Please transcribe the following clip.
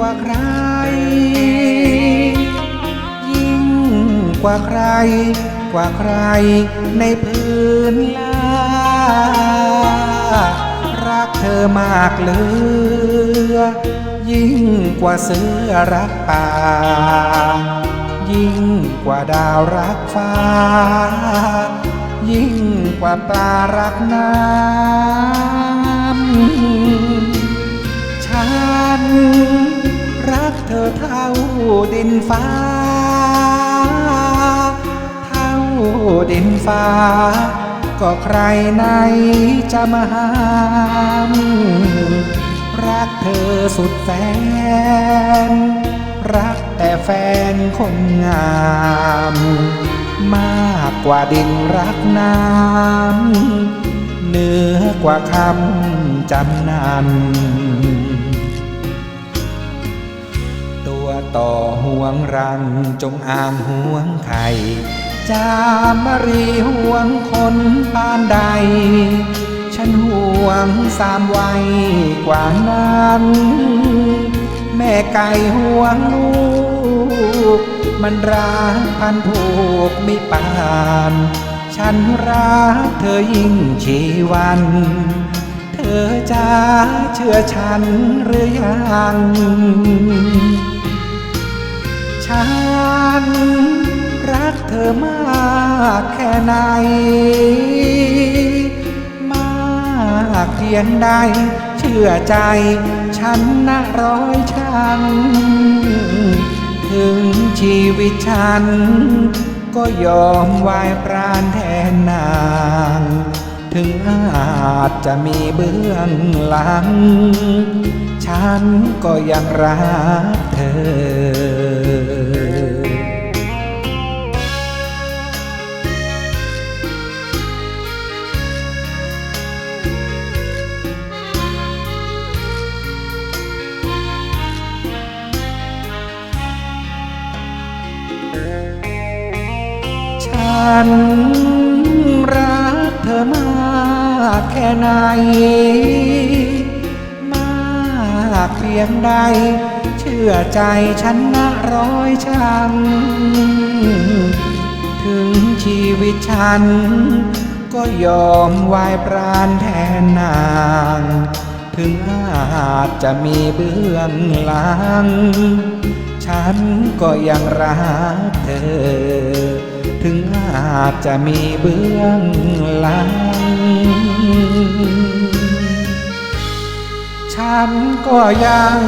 ว่าใคร ยิ่งกว่าใคร กว่าใครในพื้นลารักเธอมากเหลือ ยิ่งกว่าเสือรักป่า ยิ่งกว่าดาวรักฟ้า ยิ่งกว่าปลารักน้ำ ฉัน เธอเท่าดินฟ้า เท่าดินฟ้า ก็ใครไหนจะมาห้ามรักเธอสุดแสนรักแต่แฟนคนงาม มากกว่าดินรักน้ำเหนือกว่าคำจำนำ ต่อห่วงรังจงอางห่วงไข่จามรีห่วงคนปานใด ฉันห่วงสามวัยกว่านั้น แม่ไก่ห่วงลูก มันรักพันผูกไมิปาน ฉันรักเธอยิ่งชีวัน เธอจะเชื่อฉันหรือยัง ฉันรักเธอมากแค่ไหน มากเพียงใด เชื่อใจ ฉันนะร้อยชังถึงชีวิตฉัน ก็ยอมวายปราณแทนนาง ถึงอาจจะมีเบื้องหลัง ฉันก็ยังรักเธอ ฉันรักเธอมากแค่ไหน มากเพียงใด เชื่อใจฉันนะร้อยชังถึงชีวิตฉัน ก็ยอมวายปราณแทนนาง ถึงอาจจะมีเบื้องหลัง ฉันก็ยังรักเธอ ถึงอาจจะมีเบื้องหลัง ฉันก็ยัง